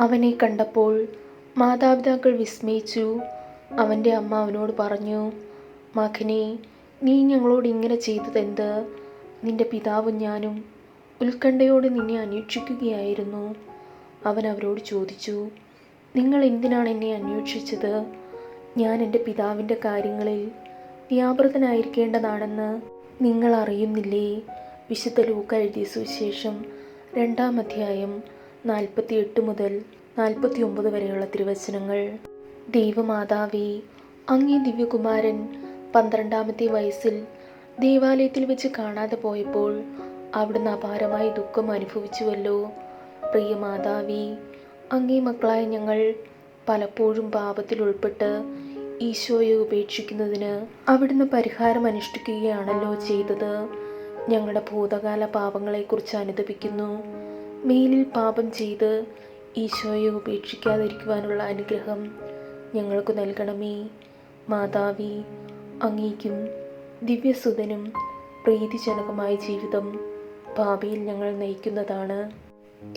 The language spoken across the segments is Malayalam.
അവനെ കണ്ടപ്പോൾ മാതാപിതാക്കൾ വിസ്മയിച്ചു. അവന്റെ അമ്മ അവനോട് പറഞ്ഞു മകനെ നീ ഞങ്ങളോട് ഇങ്ങനെ ചെയ്തതെന്ത്? നിന്റെ പിതാവും ഞാനും ഉത്കണ്ഠയോട് നിന്നെ അന്വേഷിക്കുകയായിരുന്നു. അവൻ അവരോട് ചോദിച്ചു നിങ്ങൾ എന്തിനാണ് എന്നെ അന്വേഷിച്ചത്? ഞാൻ എന്റെ പിതാവിന്റെ കാര്യങ്ങളിൽ വ്യാപൃതനായിരിക്കേണ്ടതാണെന്ന് നിങ്ങൾ അറിയുന്നില്ലേ? വിശുദ്ധ ലൂക്ക എഴുതിയ സുവിശേഷം രണ്ടാം അധ്യായം നാൽപ്പത്തി എട്ട് മുതൽ നാൽപ്പത്തി ഒമ്പത് വരെയുള്ള തിരുവചനങ്ങൾ. ദൈവമാതാവേ അങ്ങേ ദിവ്യകുമാരൻ പന്ത്രണ്ടാമത്തെ വയസ്സിൽ ദേവാലയത്തിൽ വെച്ച് കാണാതെ പോയപ്പോൾ അവിടുന്ന് അപാരമായ ദുഃഖം അനുഭവിച്ചുവല്ലോ. പ്രിയ മാതാവി അങ്ങേ മക്കളായ ഞങ്ങൾ പലപ്പോഴും പാപത്തിൽ ഉൾപ്പെട്ട് ഈശോയെ ഉപേക്ഷിക്കുന്നതിന് അവിടുന്ന് പരിഹാരം അനുഷ്ഠിക്കുകയാണല്ലോ ചെയ്തത്. ഞങ്ങളുടെ ഭൂതകാല പാപങ്ങളെക്കുറിച്ച് അനുദപിക്കുന്നു. മേലിൽ പാപം ചെയ്ത് ഈശോയെ ഉപേക്ഷിക്കാതിരിക്കുവാനുള്ള അനുഗ്രഹം ഞങ്ങൾക്ക് നൽകണമേ. മാതാവി അങ്ങേക്കും ദിവ്യസുതനും പ്രീതിജനകമായ ജീവിതം ഭാവിയിൽ ഞങ്ങൾ നയിക്കുന്നതാണ്.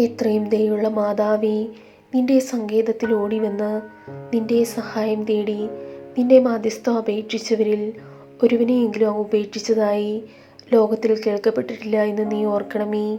എത്രയും ദയുള്ള മാതാവി നിന്റെ സങ്കേതത്തിൽ ഓടിവന്ന് നിന്റെ സഹായം തേടി നിന്റെ മാധ്യസ്ഥം അപേക്ഷിച്ചവരിൽ ഒരുവനെയെങ്കിലും അങ്ങ് ഉപേക്ഷിച്ചതായി ലോകത്തിൽ കേൾക്കപ്പെട്ടിട്ടില്ല എന്ന് നീ ഓർക്കണമേ.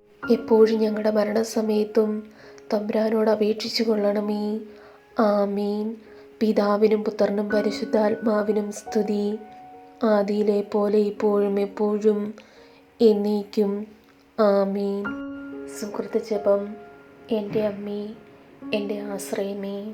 എപ്പോഴും ഞങ്ങളുടെ മരണസമയത്തും തമ്പുരാനോട് അപേക്ഷിച്ചു കൊള്ളണമേ. ആമീൻ. പിതാവിനും പുത്രനും പരിശുദ്ധാത്മാവിനും സ്തുതി. ആദിയിലെ പോലെ ഇപ്പോഴും എപ്പോഴും എന്നേക്കും. ആമീൻ. സുഹൃത്ത് ജപം എന്റെ അമ്മേ എന്റെ ആശ്രയമേ.